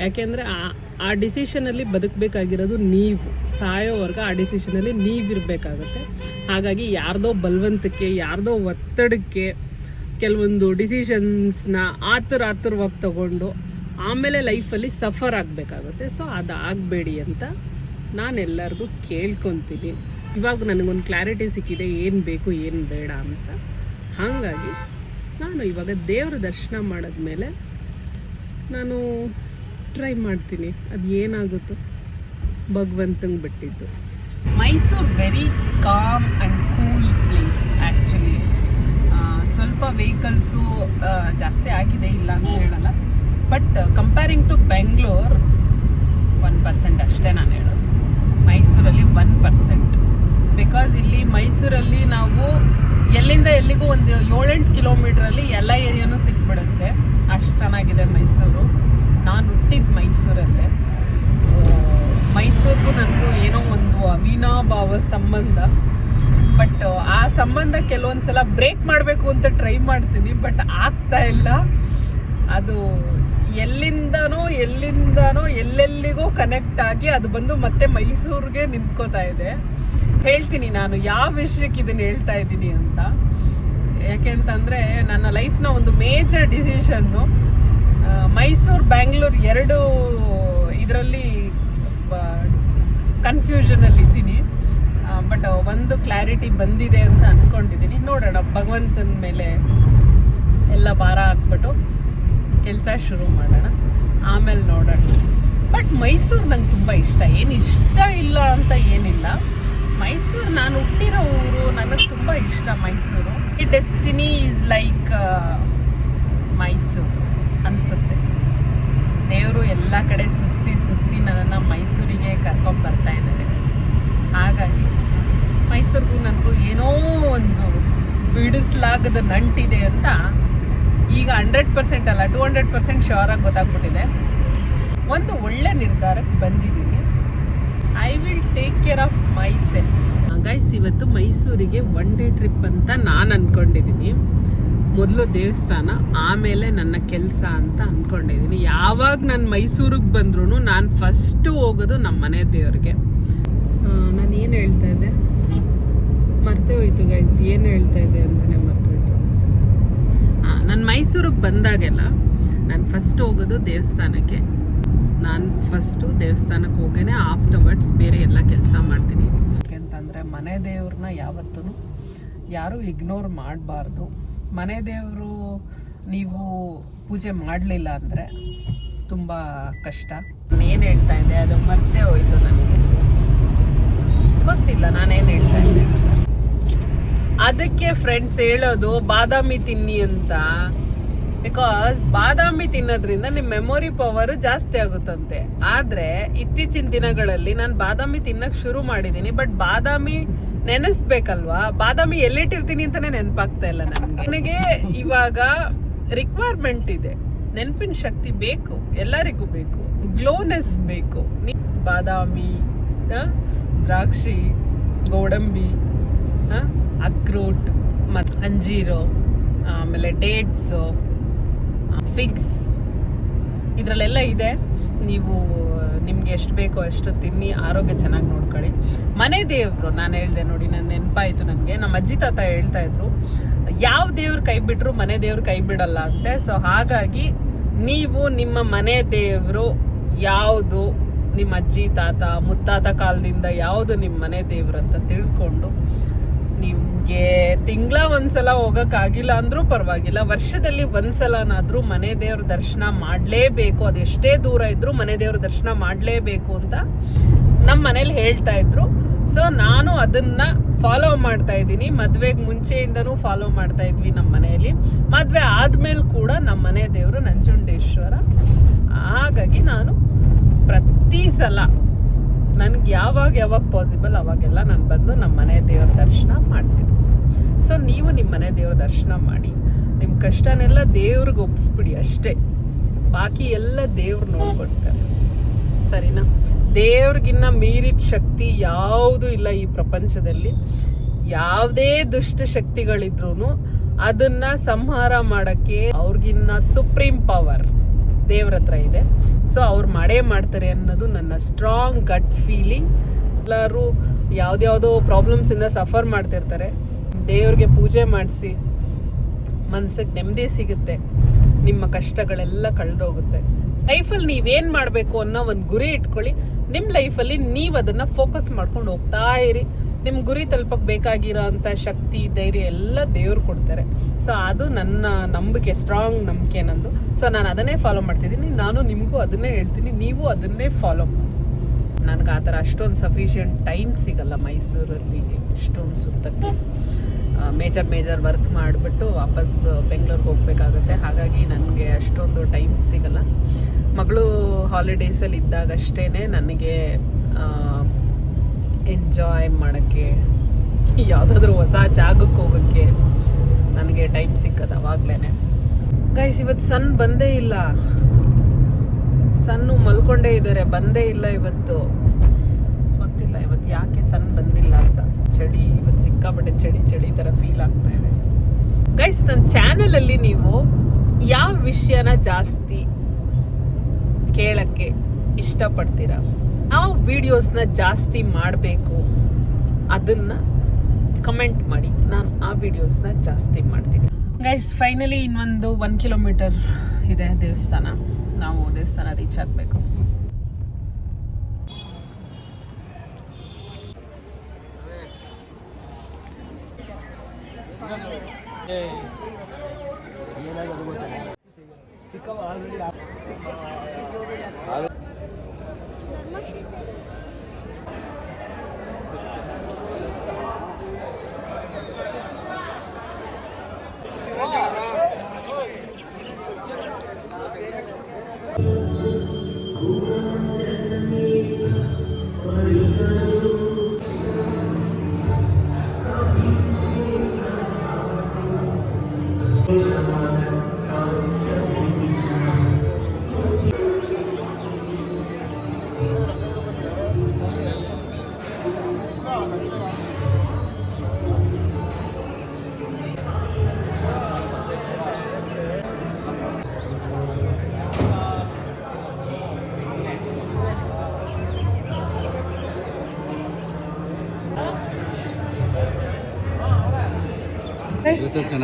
Speaker 1: ಯಾಕೆಂದರೆ ಆ ಆ ಡಿಸಿಷನಲ್ಲಿ ಬದುಕಬೇಕಾಗಿರೋದು ನೀವು ಸಾಯೋವರೆಗೂ ಆ ಡಿಸಿಷನಲ್ಲಿ ನೀವಿರಬೇಕಾಗತ್ತೆ. ಹಾಗಾಗಿ ಯಾರ್ದೋ ಬಲವಂತಕ್ಕೆ ಯಾರ್ದೋ ಒತ್ತಡಕ್ಕೆ ಕೆಲವೊಂದು ಡಿಸಿಷನ್ಸ್ನ ಆತುರ ಆತುರವಾಗಿ ತಗೊಂಡು ಆಮೇಲೆ ಲೈಫಲ್ಲಿ ಸಫರ್ ಆಗಬೇಕಾಗುತ್ತೆ. ಸೊ ಅದು ಆಗಬೇಡಿ ಅಂತ ನಾನೆಲ್ಲರಿಗೂ ಕೇಳ್ಕೊತೀನಿ. ಇವಾಗ ನನಗೊಂದು ಕ್ಲಾರಿಟಿ ಸಿಕ್ಕಿದೆ, ಏನು ಬೇಕು, ಏನು ಬೇಡ ಅಂತ. ಹಾಗಾಗಿ ನಾನು ಇವಾಗ ದೇವರ ದರ್ಶನ ಮಾಡಿದ್ಮೇಲೆ ನಾನು ಟ್ರೈ ಮಾಡ್ತೀನಿ. ಅದು ಏನಾಗುತ್ತೋ ಭಗವಂತಂಗೆ ಬಿಟ್ಟಿದ್ದು. Mysuru very calm and cool place actually ಸ್ವಲ್ಪ ವೆಹಿಕಲ್ಸು ಜಾಸ್ತಿ ಆಗಿದೆ ಇಲ್ಲ ಅಂತ ಹೇಳಲ್ಲ. But comparing to Bengaluru one percent ಅಷ್ಟೇ ನಾನು ಹೇಳೋದು. ಮೈಸೂರಲ್ಲಿ ಒನ್ ಪರ್ಸೆಂಟ್ ಬಿಕಾಸ್ ಇಲ್ಲಿ ಮೈಸೂರಲ್ಲಿ ನಾವು ಎಲ್ಲಿಂದ ಎಲ್ಲಿಗೂ ಒಂದು ಏಳೆಂಟು ಕಿಲೋಮೀಟ್ರಲ್ಲಿ ಎಲ್ಲ ಏರಿಯಾನೂ ಸಿಕ್ಬಿಡುತ್ತೆ. ಅಷ್ಟು ಚೆನ್ನಾಗಿದೆ ಮೈಸೂರು. ನಾನು ಹುಟ್ಟಿದ ಮೈಸೂರಲ್ಲೇ. ಮೈಸೂರಿಗೂ ನನಗೂ ಏನೋ ಒಂದು ಅವಿನಾಭಾವ ಸಂಬಂಧ. ಬಟ್ ಆ ಸಂಬಂಧ ಕೆಲವೊಂದು ಸಲ ಬ್ರೇಕ್ ಮಾಡಬೇಕು ಅಂತ ಟ್ರೈ ಮಾಡ್ತೀನಿ. ಬಟ್ ಆಗ್ತಾ ಇಲ್ಲ. ಅದು ಎಲ್ಲಿಂದನೋ ಎಲ್ಲಿಂದನೋ, ಎಲ್ಲೆಲ್ಲಿಗೋ ಕನೆಕ್ಟ್ ಆಗಿ ಅದು ಬಂದು ಮತ್ತೆ ಮೈಸೂರಿಗೆ ನಿಂತ್ಕೋತಾ ಇದೆ. ಹೇಳ್ತೀನಿ ನಾನು ಯಾವ ವಿಷಯಕ್ಕೆ ಇದನ್ನ ಹೇಳ್ತಾ ಇದ್ದೀನಿ ಅಂತ. ಯಾಕೆ ಅಂತಂದರೆ ನನ್ನ ಲೈಫ್ನ ಒಂದು ಮೇಜರ್ ಡಿಸಿಷನ್ನು ಮೈಸೂರು ಬ್ಯಾಂಗ್ಳೂರ್ ಎರಡು ಇದರಲ್ಲಿ ಕನ್ಫ್ಯೂಷನಲ್ಲಿ ಇದ್ದೀನಿ. ಬಟ್ ಒಂದು ಕ್ಲಾರಿಟಿ ಬಂದಿದೆ ಅಂತ ಅಂದ್ಕೊಂಡಿದ್ದೀನಿ ನೋಡೋಣ, ಭಗವಂತನ ಮೇಲೆ ಎಲ್ಲ ಭಾರ ಹಾಕ್ಬಿಟ್ಟು ಕೆಲಸ ಶುರು ಮಾಡೋಣ. ಆಮೇಲೆ ನೋಡೋಣ. ಬಟ್ ಮೈಸೂರು ನಂಗೆ ತುಂಬ ಇಷ್ಟ. ಏನು ಇಷ್ಟ ಇಲ್ಲ ಅಂತ ಏನಿಲ್ಲ. ಮೈಸೂರು, ನಾನು ಹುಟ್ಟಿರೋ ಊರು ನನಗೆ ತುಂಬ ಇಷ್ಟ ಮೈಸೂರು. ಈ ಡೆಸ್ಟಿನಿ ಈಸ್ ಲೈಕ್ ಮೈಸೂರು ಅನಿಸುತ್ತೆ. ದೇವರು ಎಲ್ಲ ಕಡೆ ಸುತ್ತಿಸಿ ಸುತ್ತಿಸಿ ನನ್ನನ್ನು ಮೈಸೂರಿಗೆ ಕರ್ಕೊಂಡು ಬರ್ತಾ ಇದ್ದಾರೆ. ಹಾಗಾಗಿ ಮೈಸೂರಿಗೂ ನನಗೂ ಏನೋ ಒಂದು ಬಿಡಿಸ್ಲಾಗದ ನಂಟಿದೆ ಅಂತ ಈಗ ಹಂಡ್ರೆಡ್ ಪರ್ಸೆಂಟ್ ಅಲ್ಲ ಟೂ ಹಂಡ್ರೆಡ್ ಪರ್ಸೆಂಟ್ ಆಗಿ ಗೊತ್ತಾಗ್ಬಿಟ್ಟಿದೆ. ಒಂದು ಒಳ್ಳೆ ನಿರ್ಧಾರಕ್ಕೆ ಬಂದಿದ್ದೀನಿ. I will take care of my guys ಇವತ್ತು ಮೈಸೂರಿಗೆ ಒನ್ ಡೇ ಟ್ರಿಪ್ ಅಂತ ನಾನು ಅಂದ್ಕೊಂಡಿದ್ದೀನಿ ಮೊದಲು ದೇವಸ್ಥಾನ, ಆಮೇಲೆ ನನ್ನ ಕೆಲಸ ಅಂತ ಅಂದ್ಕೊಂಡಿದ್ದೀನಿ ಯಾವಾಗ ನಾನು ಮೈಸೂರಿಗೆ ಬಂದ್ರೂ ನಾನು ಫಸ್ಟು ಹೋಗೋದು ನಮ್ಮ ಮನೆ ದೇವ್ರಿಗೆ. ನಾನು ಏನು ಹೇಳ್ತಾ ಇದ್ದೆ? ಮರ್ತೇ ಹೋಯ್ತು ಗೈಸ್ ಏನು ಹೇಳ್ತಾ ಇದ್ದೆ ಅಂತಲೇ ಮರ್ತೋಯ್ತು ನಾನು ಮೈಸೂರಿಗೆ ಬಂದಾಗೆಲ್ಲ ನಾನು ಫಸ್ಟ್ ಹೋಗೋದು ದೇವಸ್ಥಾನಕ್ಕೆ. ನಾನು ಫಸ್ಟು ದೇವಸ್ಥಾನಕ್ಕೆ ಹೋಗೇನೆ ಆಫ್ಟರ್ವರ್ಡ್ಸ್ ಬೇರೆ ಎಲ್ಲ ಕೆಲಸ ಮಾಡ್ತೀನಿ. ಯಾಕೆಂತಂದರೆ ಮನೆ ದೇವ್ರನ್ನ ಯಾವತ್ತೂ ಯಾರೂ ಇಗ್ನೋರ್ ಮಾಡಬಾರ್ದು. ಮನೆ ದೇವರು ನೀವು ಪೂಜೆ ಮಾಡಲಿಲ್ಲ ಅಂದರೆ ತುಂಬ ಕಷ್ಟ. ಏನು ಹೇಳ್ತಾ ಇದ್ದೆ, ಅದು ಮರ್ತೇ ಹೋಯ್ತು ನನಗೆ. ಗೊತ್ತಿಲ್ಲ ನಾನೇನು ಹೇಳ್ತಾ ಇದ್ದೆ ಅದಕ್ಕೆ ಫ್ರೆಂಡ್ಸ್ ಹೇಳೋದು, ಬಾದಾಮಿ ತಿನ್ನಿ ಅಂತ. ಬಿಕಾಸ್ ಬಾದಾಮಿ ತಿನ್ನೋದ್ರಿಂದ ನಿಮ್ಮ ಮೆಮೊರಿ ಪವರ್ ಜಾಸ್ತಿ ಆಗುತ್ತಂತೆ. ಆದ್ರೆ ಇತ್ತೀಚಿನ ದಿನಗಳಲ್ಲಿ ನಾನು ಬಾದಾಮಿ ತಿನ್ನಕ್ಕೆ ಶುರು ಮಾಡಿದ್ದೀನಿ ಬಟ್ ಬಾದಾಮಿ ನೆನೆಸ್ಬೇಕಲ್ವಾ? ಬಾದಾಮಿ ಎಲ್ಲಿಟ್ಟಿರ್ತೀನಿ ಅಂತಾನೆ ನೆನಪಾಗ್ತಾ ಇಲ್ಲ ನನಗೆ. ನನಗೆ ಇವಾಗ ರಿಕ್ವೈರ್ಮೆಂಟ್ ಇದೆ. ನೆನಪಿನ ಶಕ್ತಿ ಬೇಕು, ಎಲ್ಲರಿಗೂ ಬೇಕು. ಗ್ಲೋನೆಸ್ ಬೇಕು. ಬಾದಾಮಿ ದ್ರಾಕ್ಷಿ, ಗೋಡಂಬಿ ಅಕ್ರೋಟ್ ಮತ್ತು ಅಂಜೀರು, ಆಮೇಲೆ ಡೇಟ್ಸು ಫಿಕ್ಸ್ ಇದರಲ್ಲೆಲ್ಲ ಇದೆ. ನೀವು, ನಿಮ್ಗೆ ಎಷ್ಟು ಬೇಕೋ ಅಷ್ಟು ತಿನ್ನಿ, ಆರೋಗ್ಯ ಚೆನ್ನಾಗಿ ನೋಡ್ಕೊಳ್ಳಿ. ಮನೆ ದೇವರು, ನಾನು ಹೇಳ್ದೆ ನೋಡಿ ನನ್ನ ನೆನಪಾಯಿತು ನನಗೆ. ನಮ್ಮ ಅಜ್ಜಿ ತಾತ ಹೇಳ್ತಾ ಇದ್ರು, ಯಾವ ದೇವ್ರ ಕೈ ಬಿಟ್ರು ಮನೆ ದೇವ್ರ ಕೈ ಬಿಡಲ್ಲ ಅಂತೆ. ಸೊ ಹಾಗಾಗಿ ನೀವು ನಿಮ್ಮ ಮನೆ ದೇವರು ಯಾವುದು? ನಿಮ್ಮ ಅಜ್ಜಿ ತಾತ, ಮುತ್ತಾತ ಕಾಲದಿಂದ ಯಾವುದು ನಿಮ್ಮ ಮನೆ ದೇವ್ರು ಅಂತ ತಿಳ್ಕೊಂಡು ನಿಮಗೆ ತಿಂಗಳ ಒಂದ್ಸಲ ಹೋಗೋಕ್ಕಾಗಿಲ್ಲ ಅಂದರೂ ಪರವಾಗಿಲ್ಲ. ವರ್ಷದಲ್ಲಿ ಒಂದ್ಸಲನಾದ್ರೂ ಮನೆ ದೇವ್ರ ದರ್ಶನ ಮಾಡಲೇಬೇಕು. ಅದೆಷ್ಟೇ ದೂರ ಇದ್ದರೂ ಮನೆ ದೇವ್ರ ದರ್ಶನ ಮಾಡಲೇಬೇಕು ಅಂತ ನಮ್ಮ ಮನೇಲಿ ಹೇಳ್ತಾ ಇದ್ರು. ಸೊ ನಾನು ಅದನ್ನ ಫಾಲೋ ಮಾಡ್ತಾ ಇದ್ದೀನಿ. ಮದುವೆಗೆ ಮುಂಚೆಯಿಂದನೂ ಫಾಲೋ ಮಾಡ್ತಾ ಇದ್ವಿ ನಮ್ಮ ಮನೆಯಲ್ಲಿ. ಮದುವೆ ಆದಮೇಲೆ ಕೂಡ ನಮ್ಮ ಮನೆ ದೇವರು ನಂಜುಂಡೇಶ್ವರ. ಹಾಗಾಗಿ ನಾನು ಪ್ರತಿ ಸಲ ನನಗೆ ಯಾವಾಗ ಯಾವಾಗ ಪಾಸಿಬಲ್ ಅವಾಗೆಲ್ಲ ನಾನು ಬಂದು ನಮ್ಮ ಮನೆ ದೇವ್ರ ದರ್ಶನ ಮಾಡ್ತೀನಿ. ಸೊ ನೀವು ನಿಮ್ಮ ಮನೆ ದೇವ್ರ ದರ್ಶನ ಮಾಡಿ ನಿಮ್ಮ ಕಷ್ಟನೆಲ್ಲ ದೇವ್ರಿಗೆ ಒಪ್ಸ್ಬಿಡಿ ಅಷ್ಟೇ. ಬಾಕಿ ಎಲ್ಲ ದೇವ್ರು ನೋಡ್ಕೊಡ್ತಾರೆ. ಸರಿನಾ? ದೇವ್ರಿಗಿನ್ನ ಮೀರಿದ ಶಕ್ತಿ ಯಾವುದೂ ಇಲ್ಲ ಈ ಪ್ರಪಂಚದಲ್ಲಿ. ಯಾವುದೇ ದುಷ್ಟ ಶಕ್ತಿಗಳಿದ್ರೂ ಅದನ್ನ ಸಂಹಾರ ಮಾಡೋಕ್ಕೆ ಅವ್ರಿಗಿನ್ನ ಸುಪ್ರೀಂ ಪವರ್. ದೇವ್ರ ಹತ್ರ ಇದೆ. ಸೊ ಅವ್ರು ಮಾಡೇ ಮಾಡ್ತಾರೆ ಅನ್ನೋದು ನನ್ನ ಸ್ಟ್ರಾಂಗ್ ಗಟ್ ಫೀಲಿಂಗ್ ಎಲ್ಲರೂ ಯಾವುದ್ಯಾವುದೋ ಪ್ರಾಬ್ಲಮ್ಸಿಂದ ಸಫರ್ ಮಾಡ್ತಿರ್ತಾರೆ. ದೇವ್ರಿಗೆ ಪೂಜೆ ಮಾಡಿಸಿ ಮನಸ್ಸಿಗೆ ನೆಮ್ಮದಿ ಸಿಗುತ್ತೆ. ನಿಮ್ಮ ಕಷ್ಟಗಳೆಲ್ಲ ಕಳೆದೋಗುತ್ತೆ. ಲೈಫಲ್ಲಿ ನೀವೇನು ಮಾಡಬೇಕು ಅನ್ನೋ ಒಂದು ಗುರಿ ಇಟ್ಕೊಳ್ಳಿ. ನಿಮ್ಮ ಲೈಫಲ್ಲಿ ನೀವು ಅದನ್ನು ಫೋಕಸ್ ಮಾಡ್ಕೊಂಡು ಹೋಗ್ತಾ ಇರಿ. ನಿಮ್ಮ ಗುರಿ ತಲುಪಕ್ಕೆ ಬೇಕಾಗಿರೋ ಅಂಥ ಶಕ್ತಿ, ಧೈರ್ಯ ಎಲ್ಲ ದೇವ್ರು ಕೊಡ್ತಾರೆ. ಸೊ ಅದು ನನ್ನ ನಂಬಿಕೆ ಸ್ಟ್ರಾಂಗ್ ನಂಬಿಕೆ ನಂದು. ಸೊ ನಾನು ಅದನ್ನೇ ಫಾಲೋ ಮಾಡ್ತಿದ್ದೀನಿ. ನಾನು ನಿಮಗೂ ಅದನ್ನೇ ಹೇಳ್ತೀನಿ. ನೀವು ಅದನ್ನೇ ಫಾಲೋ ಮಾಡಿ. ನನಗೆ ಆ ಥರ ಅಷ್ಟೊಂದು ಸಫಿಷಿಯೆಂಟ್ ಟೈಮ್ ಸಿಗಲ್ಲ ಮೈಸೂರಲ್ಲಿ, ಇಷ್ಟೊಂದು ಸುತ್ತಕ್ಕೆ. ಮೇಜರ್ ಮೇಜರ್ ವರ್ಕ್ ಮಾಡಿಬಿಟ್ಟು ವಾಪಸ್ ಬೆಂಗಳೂರಿಗೆ ಹೋಗಬೇಕಾಗುತ್ತೆ. ಹಾಗಾಗಿ ನನಗೆ ಅಷ್ಟೊಂದು ಟೈಮ್ ಸಿಗಲ್ಲ. ಮಗಳು ಹಾಲಿಡೇಸಲ್ಲಿ ಇದ್ದಾಗಷ್ಟೇ ನನಗೆ ಎಂಜಾಯ್ ಮಾಡೋಕ್ಕೆ, ಯಾವುದಾದ್ರೂ ಹೊಸ ಜಾಗಕ್ಕೆ ಹೋಗೋಕ್ಕೆ ನನಗೆ ಟೈಮ್ ಸಿಕ್ಕದು ಅವಾಗಲೇ ಗೈಸ್ ಇವತ್ತು ಸನ್ ಬಂದೇ ಇಲ್ಲ. ಸನ್ನು ಮಲ್ಕೊಂಡೇ ಇದ್ದಾರೆ ಬಂದೇ ಇಲ್ಲ ಇವತ್ತು. ಗೊತ್ತಿಲ್ಲ ಇವತ್ತು ಯಾಕೆ ಸನ್ ಬಂದಿಲ್ಲ ಅಂತ. ಚಳಿ ಇವತ್ತು ಸಿಕ್ಕಾಪಟ್ಟೆ ಚಳಿ ಚಳಿ ಥರ ಫೀಲ್ ಆಗ್ತಾ ಇದೆ. ಗೈಸ್ ನನ್ನ ಚಾನಲಲ್ಲಿ ನೀವು ಯಾವ ವಿಷಯನ ಜಾಸ್ತಿ ಕೇಳಕ್ಕೆ ಇಷ್ಟಪಡ್ತೀರಾ? ಯಾವ ವಿಡಿಯೋಸ್ನ ಜಾಸ್ತಿ ಮಾಡಬೇಕು ಅದನ್ನು ಕಮೆಂಟ್ ಮಾಡಿ. ನಾನು ಆ ವಿಡಿಯೋಸ್ನ ಜಾಸ್ತಿ ಮಾಡ್ತೀನಿ. ಗೈಸ್ ಫೈನಲಿ ಇನ್ನೊಂದು ಒನ್ ಕಿಲೋಮೀಟರ್ ಇದೆ ದೇವಸ್ಥಾನ. ನಾವು ದೇವಸ್ಥಾನ ರೀಚ್ ಆಗಬೇಕು.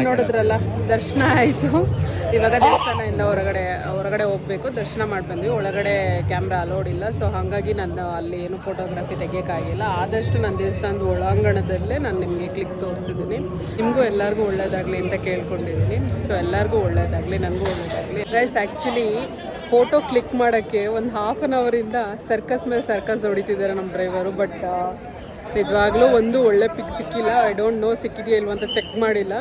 Speaker 1: ನೋಡಿದ್ರಲ್ಲ, ದರ್ಶನ ಆಯಿತು. ಇವಾಗ ದೇವಸ್ಥಾನದಿಂದ ಹೊರಗಡೆ ಹೊರಗಡೆ ಹೋಗಬೇಕು. ದರ್ಶನ ಮಾಡಿ ಬಂದ್ವಿ. ಒಳಗಡೆ ಕ್ಯಾಮ್ರಾ ಅಲೋಡ್ ಇಲ್ಲ. ಸೊ ಹಾಗಾಗಿ ನಾನು ಅಲ್ಲಿ ಏನು ಫೋಟೋಗ್ರಫಿ ತೆಗಿಯೋಕ್ಕಾಗಿಲ್ಲ. ಆದಷ್ಟು ನಾನು ದೇವಸ್ಥಾನದ ಒಳಾಂಗಣದಲ್ಲೇ ನಾನು ನಿಮಗೆ ಕ್ಲಿಕ್ ತೋರಿಸಿದ್ದೀನಿ. ನಿಮಗೂ ಎಲ್ಲರಿಗೂ ಒಳ್ಳೇದಾಗಲಿ ಅಂತ ಕೇಳ್ಕೊಂಡಿದ್ದೀನಿ. ಸೊ ಎಲ್ಲರಿಗೂ ಒಳ್ಳೇದಾಗಲಿ, ನನಗೂ ಒಳ್ಳೇದಾಗಲಿ. ಗೈಸ್ ಆ್ಯಕ್ಚುಲಿ ಫೋಟೋ ಕ್ಲಿಕ್ ಮಾಡೋಕ್ಕೆ ಒಂದು ಹಾಫ್ ಆನ್ ಅವರಿಂದ ಸರ್ಕಸ್ ಮೇಲೆ ಸರ್ಕಸ್ ಹೊಡಿತಿದ್ದಾರೆ ನಮ್ಮ ಡ್ರೈವರು ಬಟ್ ನಿಜವಾಗ್ಲೂ ಒಂದು ಒಳ್ಳೆ ಪಿಕ್ ಸಿಕ್ಕಿಲ್ಲ. ಐ ಡೋಂಟ್ ನೋ ಸಿಕ್ಕಿದೆಯಾ ಇಲ್ವ ಅಂತ ಚೆಕ್ ಮಾಡಿಲ್ಲ.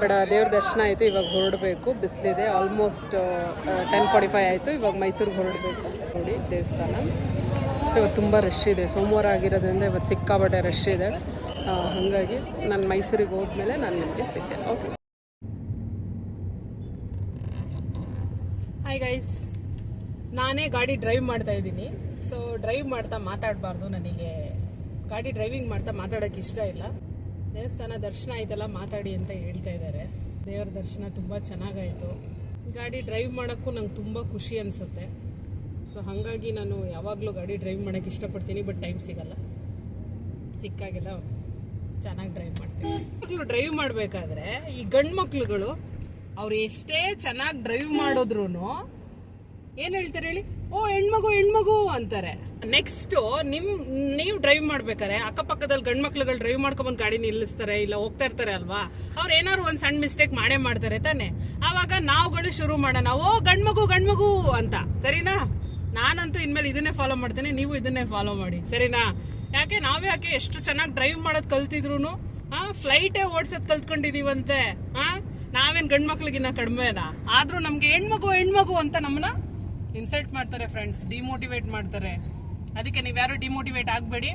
Speaker 1: ಬಟ್ ದೇವ್ರ ದರ್ಶನ ಆಯಿತು, ಇವಾಗ ಹೊರಡಬೇಕು. ಬಿಸಿಲಿದೆ ಆಲ್ಮೋಸ್ಟ್ ಟೆನ್ ಫಾರ್ಟಿ ಫೈವ್ ಆಯಿತು. ಇವಾಗ ಮೈಸೂರಿಗೆ ಹೊರಡಬೇಕು ನೋಡಿ ದೇವಸ್ಥಾನ. ಸೊ ಇವತ್ತು ತುಂಬ ರಶ್ ಇದೆ. ಸೋಮವಾರ ಆಗಿರೋದ್ರಿಂದ ಇವತ್ತು ಸಿಕ್ಕಾಪಟ್ಟೆ ರಶ್ ಇದೆ. ಹಾಗಾಗಿ ನಾನು ಮೈಸೂರಿಗೆ ಹೋದ್ಮೇಲೆ ನಾನು ನಿಮಗೆ ಸಿಕ್ಕೆ. ಓಕೆ ಹಾಯ್ ಗೈಸ್ ನಾನೇ ಗಾಡಿ ಡ್ರೈವ್ ಮಾಡ್ತಾ ಇದ್ದೀನಿ. ಸೊ ಡ್ರೈವ್ ಮಾಡ್ತಾ ಮಾತಾಡಬಾರ್ದು ನನಗೆ. ಗಾಡಿ ಡ್ರೈವಿಂಗ್ ಮಾಡ್ತಾ ಮಾತಾಡೋಕೆ ಇಷ್ಟ ಇಲ್ಲ. ದೇವಸ್ಥಾನ ದರ್ಶನ ಆಯ್ತಲ್ಲ, ಮಾತಾಡಿ ಅಂತ ಹೇಳ್ತಾ ಇದ್ದಾರೆ ದೇವರ ದರ್ಶನ ತುಂಬ ಚೆನ್ನಾಗಾಯಿತು. ಗಾಡಿ ಡ್ರೈವ್ ಮಾಡೋಕ್ಕೂ ನಂಗೆ ತುಂಬ ಖುಷಿ ಅನಿಸುತ್ತೆ. ಸೊ ಹಾಗಾಗಿ ನಾನು ಯಾವಾಗಲೂ ಗಾಡಿ ಡ್ರೈವ್ ಮಾಡೋಕ್ಕೆ ಇಷ್ಟಪಡ್ತೀನಿ, ಬಟ್ ಟೈಮ್ ಸಿಗಲ್ಲ. ಸಿಕ್ಕಾಗೆಲ್ಲ ಚೆನ್ನಾಗಿ ಡ್ರೈವ್ ಮಾಡ್ತೀನಿ. ಡ್ರೈವ್ ಮಾಡಬೇಕಾದ್ರೆ, ಈ ಗಂಡು ಮಕ್ಳುಗಳು ಅವ್ರು ಎಷ್ಟೇ ಚೆನ್ನಾಗಿ ಡ್ರೈವ್ ಮಾಡಿದ್ರು ಏನು ಹೇಳ್ತಾರೆ ಹೇಳಿ? ಓ, ಹೆಣ್ಮಗು ಹೆಣ್ಮಗು ಅಂತಾರೆ. ನೆಕ್ಸ್ಟ್ ನಿಮ್, ನೀವು ಡ್ರೈವ್ ಮಾಡ್ಬೇಕಾರೆ ಅಕ್ಕಪಕ್ಕದಲ್ಲಿ ಗಂಡ್ ಮಕ್ಳುಗಳು ಡ್ರೈವ್ ಮಾಡ್ಕೊಂಬಂದು ಗಾಡಿ ನಿಲ್ಲಿಸ್ತಾರೆ, ಇಲ್ಲ ಹೋಗ್ತಾ ಇರ್ತಾರೆ ಅಲ್ವಾ? ಅವ್ರು ಏನಾದ್ರು ಒಂದು ಸಣ್ಣ ಮಿಸ್ಟೇಕ್ ಮಾಡೇ ಮಾಡ್ತಾರೆ ತಾನೆ. ಆವಾಗ ನಾವುಗಳು ಶುರು ಮಾಡೋಣ, ಓ, ಗಂಡ್ಮಗು ಗಂಡ್ಮಗು ಅಂತ. ಸರಿನಾ? ನಾನಂತೂ ಇನ್ಮೇಲೆ ಇದನ್ನೇ ಫಾಲೋ ಮಾಡ್ತೇನೆ, ನೀವು ಇದನ್ನೇ ಫಾಲೋ ಮಾಡಿ. ಸರಿನಾ? ಯಾಕೆ, ನಾವೇ ಯಾಕೆ ಎಷ್ಟು ಚೆನ್ನಾಗಿ ಡ್ರೈವ್ ಮಾಡೋದ್ ಕಲ್ತಿದ್ರು ಹಾ ಫ್ಲೈಟೇ ಓಡ್ಸೋದ್ ಕಲ್ತ್ಕೊಂಡಿದೀವಂತೆ. ಹಾ ನಾವೇನ್ ಗಂಡ್ ಮಕ್ಳಿಗಿನ್ನ ಕಡಿಮೆನಾ? ಆದ್ರೂ ನಮ್ಗೆ ಹೆಣ್ಮಗು ಹೆಣ್ಮಗು ಅಂತ ನಮ್ಮನ್ನ ಇನ್ಸಲ್ಟ್ ಮಾಡ್ತಾರೆ ಫ್ರೆಂಡ್ಸ್ ಡಿಮೋಟಿವೇಟ್ ಮಾಡ್ತಾರೆ. ಅದಕ್ಕೆ ನೀವ್ಯಾರು ಡಿಮೋಟಿವೇಟ್ ಆಗಬೇಡಿ.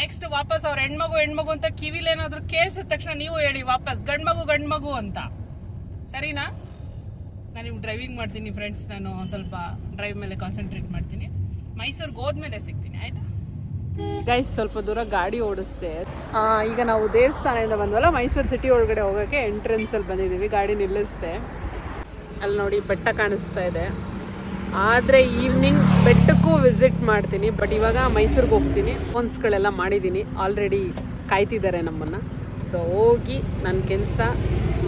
Speaker 1: ನೆಕ್ಸ್ಟ್ ವಾಪಸ್ ಅವ್ರ ಹೆಣ್ಮಗು ಹೆಣ್ಮಗು ಅಂತ ಕಿವಿಲ್ ಏನಾದ್ರು ಕೇಳಿಸಿದ ತಕ್ಷಣ ನೀವು ಹೇಳಿ ವಾಪಸ್, ಗಂಡ್ಮಗು ಗಂಡ್ಮಗು ಅಂತ. ಸರಿನಾ? ನಾನು ನಿಮ್ಗೆ ಡ್ರೈವಿಂಗ್ ಮಾಡ್ತೀನಿ ಫ್ರೆಂಡ್ಸ್ ನಾನು ಸ್ವಲ್ಪ ಡ್ರೈವ್ ಮೇಲೆ ಕಾನ್ಸಂಟ್ರೇಟ್ ಮಾಡ್ತೀನಿ. ಮೈಸೂರಿಗೆ ಹೋದ್ಮೇಲೆ ಸಿಗ್ತೀನಿ, ಆಯ್ತಾ? ಗೈಸ್ ಸ್ವಲ್ಪ ದೂರ ಗಾಡಿ ಓಡಿಸ್ದೆ. ಈಗ ನಾವು ದೇವಸ್ಥಾನದಿಂದ ಬಂದ್ವಲ್ಲ, ಮೈಸೂರು ಸಿಟಿ ಒಳಗಡೆ ಹೋಗೋಕ್ಕೆ ಎಂಟ್ರೆನ್ಸಲ್ಲಿ ಬಂದಿದ್ದೀವಿ, ಗಾಡಿ ನಿಲ್ಲಿಸ್ದೆ. ಅಲ್ಲಿ ನೋಡಿ ಬೆಟ್ಟ ಕಾಣಿಸ್ತಾ ಇದೆ. ಆದರೆ ಈವ್ನಿಂಗ್ ಬೆಟ್ಟಕ್ಕೂ ವಿಸಿಟ್ ಮಾಡ್ತೀನಿ ಬಟ್ ಇವಾಗ ಮೈಸೂರಿಗೆ ಹೋಗ್ತೀನಿ. ಫೋನ್ಸ್ಗಳೆಲ್ಲ ಮಾಡಿದ್ದೀನಿ ಆಲ್ರೆಡಿ ಕಾಯ್ತಿದ್ದಾರೆ ನಮ್ಮನ್ನು. ಸೊ ಹೋಗಿ ನನ್ನ ಕೆಲಸ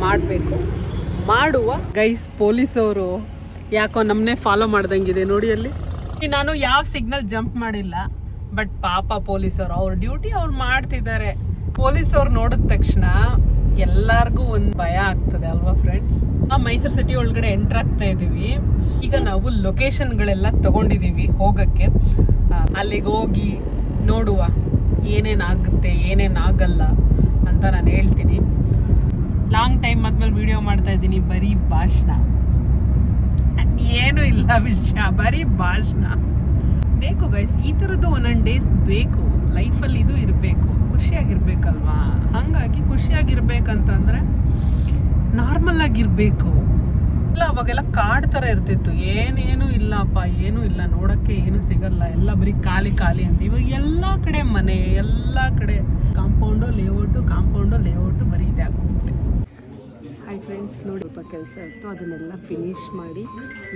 Speaker 1: ಮಾಡಬೇಕು. ಮಾಡುವ ಗೈಸ್ ಪೊಲೀಸವರು ಯಾಕೋ ನಮ್ಮನ್ನೇ ಫಾಲೋ ಮಾಡ್ದಂಗಿದೆ ನೋಡಿ ಅಲ್ಲಿ. ನಾನು ಯಾವ ಸಿಗ್ನಲ್ ಜಂಪ್ ಮಾಡಿಲ್ಲ ಬಟ್ ಪಾಪ ಪೊಲೀಸರು ಅವ್ರ ಡ್ಯೂಟಿ ಅವ್ರು ಮಾಡ್ತಿದ್ದಾರೆ. ಪೊಲೀಸವ್ರು ನೋಡಿದ ತಕ್ಷಣ ಎಲ್ಲರಿಗೂ ಒಂದು ಭಯ ಆಗ್ತದೆ ಅಲ್ವಾ ಫ್ರೆಂಡ್ಸ್ ಮೈಸೂರು ಸಿಟಿ ಒಳಗಡೆ ಎಂಟ್ರ್ ಆಗ್ತಾ ಇದೀವಿ. ಈಗ ನಾವು ಲೊಕೇಶನ್ಗಳೆಲ್ಲ ತಗೊಂಡಿದ್ದೀವಿ ಹೋಗಕ್ಕೆ. ಅಲ್ಲಿಗೆ ಹೋಗಿ ನೋಡುವ ಏನೇನಾಗುತ್ತೆ, ಏನೇನಾಗಲ್ಲ ಅಂತ ನಾನು ಹೇಳ್ತೀನಿ. ಲಾಂಗ್ ಟೈಮ್ ಆದ್ಮೇಲೆ ವಿಡಿಯೋ ಮಾಡ್ತಾ ಇದ್ದೀನಿ, ಬರೀ ಭಾಷಣ. ಏನು ಇಲ್ಲ ವಿಷಯ, ಬರೀ ಭಾಷಣ. ಬೇಕು ಗೈಸ್ ಈ ಥರದ್ದು ಒಂದೊಂದು ಡೇಸ್ ಬೇಕು. ಲೈಫಲ್ಲಿ ಇದು ಇರಬೇಕು, ಖುಷಿಯಾಗಿರ್ಬೇಕಲ್ವಾ? ಹಾಗಾಗಿ ಖುಷಿಯಾಗಿರ್ಬೇಕಂತಂದ್ರೆ ನಾರ್ಮಲ್ ಆಗಿರ್ಬೇಕು. ಇಲ್ಲ ಅವಾಗೆಲ್ಲ ಕಾಡ್ ಥರ ಇರ್ತಿತ್ತು. ಏನೇನು ಇಲ್ಲಪ್ಪ ಏನೂ ಇಲ್ಲ ನೋಡೋಕ್ಕೆ ಏನು ಸಿಗಲ್ಲ. ಎಲ್ಲ ಬರೀ ಖಾಲಿ ಖಾಲಿ ಅಂತ. ಇವಾಗ ಎಲ್ಲ ಕಡೆ ಮನೆ ಎಲ್ಲ ಕಡೆ ಕಾಂಪೌಂಡು ಲೇಔಟು ಕಾಂಪೌಂಡು ಲೇಔಟು ಬರೀ ಇದೆ ಆಗೋಗುತ್ತೆ. ಹಾಯ್ ಫ್ರೆಂಡ್ಸ್ ನೋಡಿ ಸ್ವಲ್ಪ ಕೆಲಸ ಇತ್ತು. ಅದನ್ನೆಲ್ಲ ಫಿನಿಶ್ ಮಾಡಿ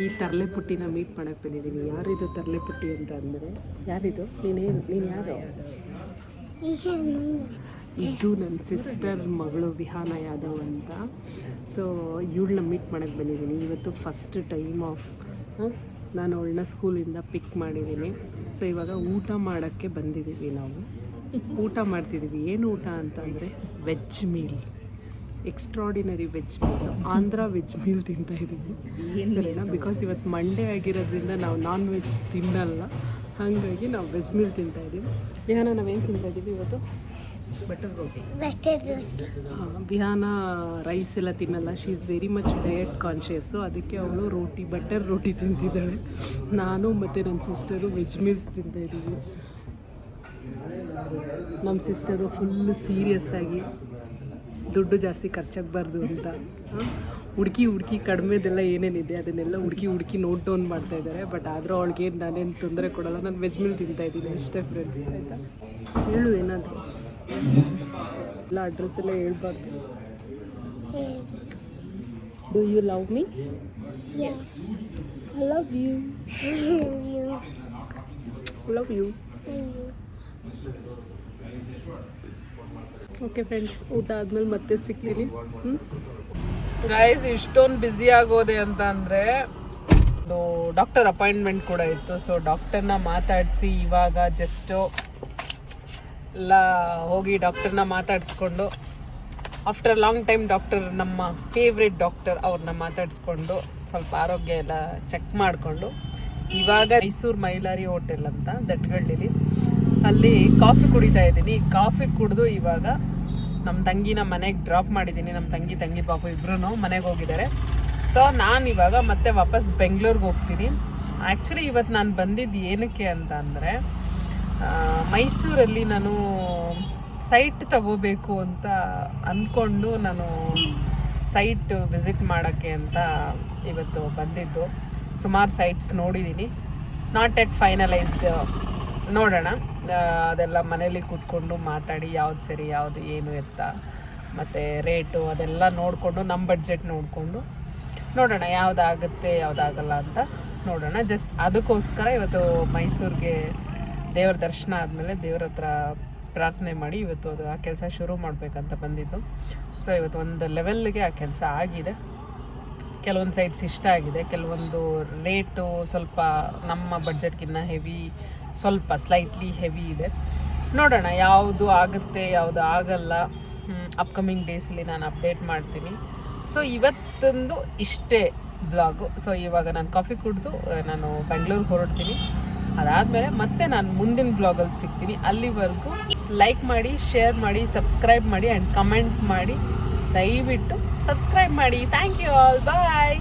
Speaker 1: ಈ ತರಲೆ ಪುಟ್ಟಿನ ಮೀಟ್ ಮಾಡೋಕ್ಕೆ ಬಂದಿದ್ದೀನಿ. ಯಾರಿದು ತರಲೆ ಪುಟ್ಟಿ ಅಂತ ಅಂದರೆ? ಯಾರಿದು? ನೀನೇನು ನೀನು ಯಾರು? ಇದು ನನ್ನ ಸಿಸ್ಟರ್ ಮಗಳು ವಿಹಾನ ಯಾದವ್ ಅಂತ. ಸೊ ಇವಳನ್ನ ಮೀಟ್ ಮಾಡಕ್ಕೆ ಬಂದಿದ್ದೀನಿ. ಇವತ್ತು ಫಸ್ಟ್ ಟೈಮ್ ಆಫ್ ನಾನು ಅವಳನ್ನ ಸ್ಕೂಲಿಂದ ಪಿಕ್ ಮಾಡಿದ್ದೀನಿ. ಸೊ ಇವಾಗ ಊಟ ಮಾಡೋಕ್ಕೆ ಬಂದಿದ್ದೀವಿ ನಾವು. ಊಟ ಮಾಡ್ತಿದ್ದೀವಿ. ಏನು ಊಟ ಅಂತಂದರೆ veg meal extraordinary veg meal Andhra veg meal ತಿಂತಾ ಇದ್ದೀವಿ. ಬಿಕಾಸ್ ಇವತ್ತು ಮಂಡೇ ಆಗಿರೋದ್ರಿಂದ ನಾವು ನಾನ್ ವೆಜ್ ತಿನ್ನಲ್ಲ. ಹಾಗಾಗಿ ನಾವು ವೆಜ್ ಮೀಲ್ ತಿಂತಾ ಇದ್ದೀವಿ. ವಿಹಾನ ನಾವೇನು ತಿಂತಾ ಇದ್ದೀವಿ ಇವತ್ತು? ಬಟರ್ ರೋಟಿ ಹಾಂ ಬಿಹಾನ ರೈಸ್ ಎಲ್ಲ ತಿನ್ನಲ್ಲ. She is very much diet conscious ಅದಕ್ಕೆ ಅವಳು ರೋಟಿ ಬಟರ್ ರೋಟಿ ತಿಂತಿದ್ದಾಳೆ. ನಾನು ಮತ್ತು ನನ್ನ ಸಿಸ್ಟರು ವೆಜ್ ಮೀಲ್ಸ್ ತಿಂತಾ ಇದ್ದೀವಿ. ನಮ್ಮ ಸಿಸ್ಟರು ಫುಲ್ ಸೀರಿಯಸ್ ಆಗಿ ದುಡ್ಡು ಜಾಸ್ತಿ ಖರ್ಚಾಗಬಾರ್ದು ಅಂತ. ಹುಡುಕಿ ಹುಡುಕಿ ಕಡಿಮೆದೆಲ್ಲ ಏನೇನಿದೆ ಅದನ್ನೆಲ್ಲ ಹುಡುಕಿ ಹುಡುಕಿ ನೋಟ್ ಡೌನ್ ಮಾಡ್ತಾ ಇದ್ದಾರೆ. ಬಟ್ ಆದರೂ ಅವಳಿಗೆ ನಾನೇನು ತೊಂದರೆ ಕೊಡಲ್ಲ. ನಾನು ವೆಜ್ ಮೀಲ್ ತಿಂತಾ ಇದ್ದೀನಿ ಅಷ್ಟೇ ಫ್ರೆಂಡ್ಸ್ ಆಯಿತಾ? ಹೇಳು ಏನಾದರೂ. ಎಲ್ಲ ಅಡ್ರೆಸ್ ಎಲ್ಲ ಹೇಳ್ಬಾರ್ದು. Do you love me
Speaker 3: Yes.
Speaker 1: I love you
Speaker 3: you.
Speaker 1: Love you okay friends ಊಟ ಆದ್ಮೇಲೆ ಮತ್ತೆ ಸಿಗ್ತೀನಿ. ಗೈಸ್ ಇಷ್ಟೊಂದು ಬ್ಯುಸಿ ಆಗೋದೆ ಅಂತ ಅಂದರೆ ಡಾಕ್ಟರ್ ಅಪಾಯಿಂಟ್ಮೆಂಟ್ ಕೂಡ ಇತ್ತು. ಸೊ ಡಾಕ್ಟರ್ನ ಮಾತಾಡಿಸಿ ಇವಾಗ ಜಸ್ಟು ಎಲ್ಲ ಹೋಗಿ ಡಾಕ್ಟರ್ನ ಮಾತಾಡಿಸ್ಕೊಂಡು ಆಫ್ಟರ್ ಲಾಂಗ್ ಟೈಮ್ ಡಾಕ್ಟರ್ ನಮ್ಮ ಫೇವ್ರೆಟ್ ಡಾಕ್ಟರ್ ಅವ್ರನ್ನ ಮಾತಾಡಿಸ್ಕೊಂಡು ಸ್ವಲ್ಪ ಆರೋಗ್ಯ ಎಲ್ಲ ಚೆಕ್ ಮಾಡಿಕೊಂಡು, ಇವಾಗ ಮೈಸೂರು ಮೈಲಾರಿ ಹೋಟೆಲ್ ಅಂತ ದಟ್ಗಳ್ಳಿಲಿ ಅಲ್ಲಿ ಕಾಫಿ ಕುಡಿತಾ ಇದ್ದೀನಿ. ಕಾಫಿ ಕುಡಿದು ಇವಾಗ ನಮ್ಮ ತಂಗಿನ ಮನೆಗೆ ಡ್ರಾಪ್ ಮಾಡಿದ್ದೀನಿ. ನಮ್ಮ ತಂಗಿ ತಂಗಿ ಪಾಪು ಇಬ್ಬರೂ ಮನೆಗೆ ಹೋಗಿದ್ದಾರೆ. ಸೊ ನಾನು ಇವಾಗ ಮತ್ತೆ ವಾಪಸ್ ಬೆಂಗಳೂರಿಗೆ ಹೋಗ್ತೀನಿ. ಆ್ಯಕ್ಚುಲಿ ಇವತ್ತು ನಾನು ಬಂದಿದ್ದು ಏನಕ್ಕೆ ಅಂತ ಅಂದರೆ ಮೈಸೂರಲ್ಲಿ ನಾನು ಸೈಟ್ ತಗೋಬೇಕು ಅಂತ ಅಂದ್ಕೊಂಡು ನಾನು ಸೈಟ್ ವಿಸಿಟ್ ಮಾಡೋಕ್ಕೆ ಅಂತ ಇವತ್ತು ಬಂದಿದ್ದು. ಸುಮಾರು ಸೈಟ್ಸ್ ನೋಡಿದ್ದೀನಿ ನಾಟ್ ಎಟ್ ಫೈನಲೈಸ್ಡ್ ನೋಡೋಣ. ಅದೆಲ್ಲ ಮನೇಲಿ ಕೂತ್ಕೊಂಡು ಮಾತಾಡಿ ಯಾವ್ದು ಸರಿ, ಯಾವುದು ಏನು ಎತ್ತ, ಮತ್ತು ರೇಟು ಅದೆಲ್ಲ ನೋಡಿಕೊಂಡು ನಮ್ಮ ಬಡ್ಜೆಟ್ ನೋಡಿಕೊಂಡು ನೋಡೋಣ ಯಾವುದಾಗುತ್ತೆ ಯಾವುದಾಗಲ್ಲ ಅಂತ ನೋಡೋಣ. ಜಸ್ಟ್ ಅದಕ್ಕೋಸ್ಕರ ಇವತ್ತು ಮೈಸೂರಿಗೆ ದೇವರ ದರ್ಶನ ಆದಮೇಲೆ ದೇವ್ರ ಹತ್ರ ಪ್ರಾರ್ಥನೆ ಮಾಡಿ ಇವತ್ತು ಅದು ಆ ಕೆಲಸ ಶುರು ಮಾಡಬೇಕಂತ ಬಂದಿದ್ದು. ಸೊ ಇವತ್ತು ಒಂದು ಲೆವೆಲ್ಗೆ ಆ ಕೆಲಸ ಆಗಿದೆ. ಕೆಲವೊಂದು ಸೈಟ್ಸ್ ಇಷ್ಟ ಆಗಿದೆ. ಕೆಲವೊಂದು ರೇಟು ಸ್ವಲ್ಪ ನಮ್ಮ ಬಡ್ಜೆಟ್ಗಿನ್ನ ಹೆವಿ ಸ್ವಲ್ಪ ಸ್ಲೈಟ್ಲಿ ಹೆವಿ ಇದೆ. ನೋಡೋಣ ಯಾವುದು ಆಗುತ್ತೆ, ಯಾವುದು ಆಗಲ್ಲ. ಅಪ್ಕಮಿಂಗ್ ಡೇಸಲ್ಲಿ ನಾನು ಅಪ್ಡೇಟ್ ಮಾಡ್ತೀನಿ. ಸೊ ಇವತ್ತೊಂದು ಇಷ್ಟೇ ಬ್ಲಾಗು ಸೊ ಇವಾಗ ನಾನು ಕಾಫಿ ಕುಡಿದು, ನಾನು ಬೆಂಗಳೂರಿಗೆ ಹೊರಡ್ತೀನಿ. ಅದಾದಮೇಲೆ ಮತ್ತೆ ನಾನು ಮುಂದಿನ ಬ್ಲಾಗಲ್ಲಿ ಸಿಗ್ತೀನಿ. ಅಲ್ಲಿವರೆಗೂ ಲೈಕ್ ಮಾಡಿ ಶೇರ್ ಮಾಡಿ ಸಬ್ಸ್ಕ್ರೈಬ್ ಮಾಡಿ ಆ್ಯಂಡ್ ಕಮೆಂಟ್ ಮಾಡಿ. ದಯವಿಟ್ಟು ಸಬ್ಸ್ಕ್ರೈಬ್ ಮಾಡಿ. Thank you all bye